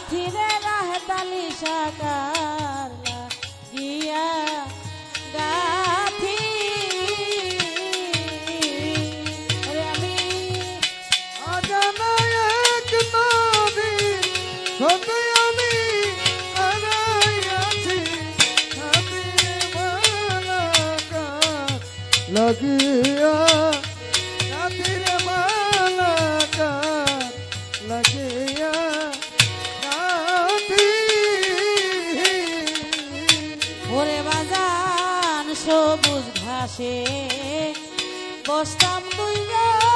সাথীরে রাহতালি সাকার গিয়া গাথি। রে আমি অজানা এক নদীর সত্যি আমি আছি। আমি লাগিয়া আকাশে বসতাম দুইজন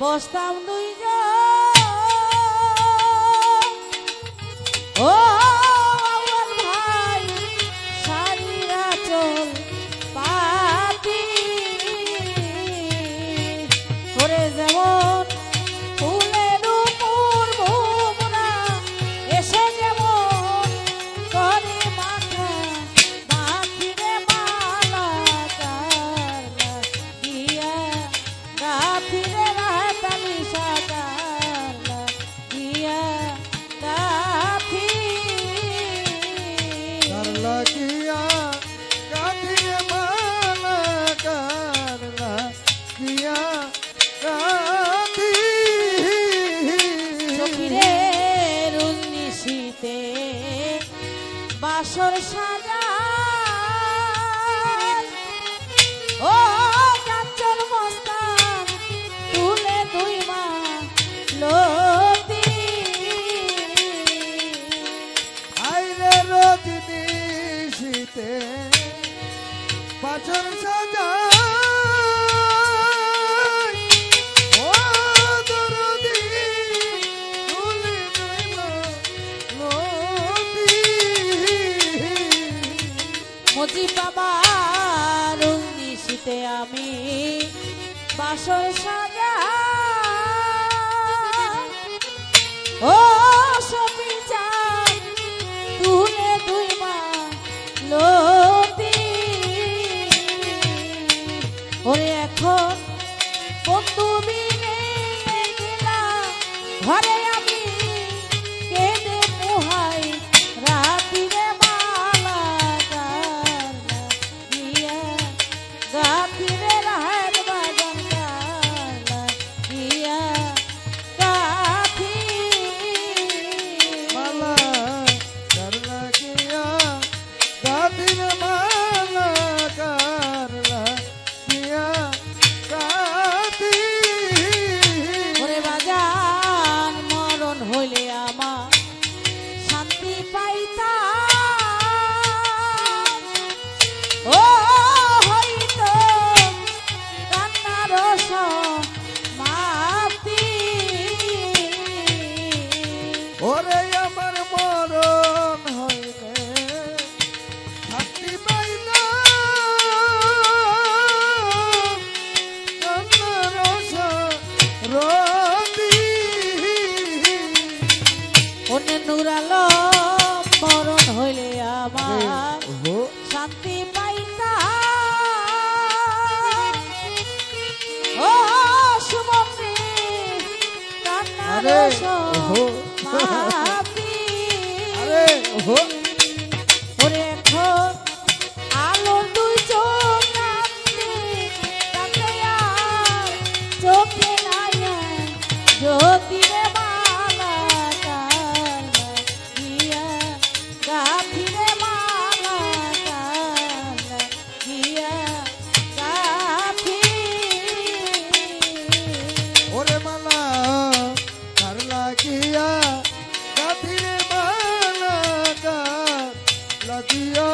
বস্তাম দুইজন। দিয়া রাধি সখিরে রুন্নিশিতে বাসর সাজা। ও কাচল মস্তান তুলে তুই মা লতি। আইরে রজনীশিতে বাসর সাজা। বাড়িতে আমি বাসর সাজা। ও ওহো। আরে ওহো। i dia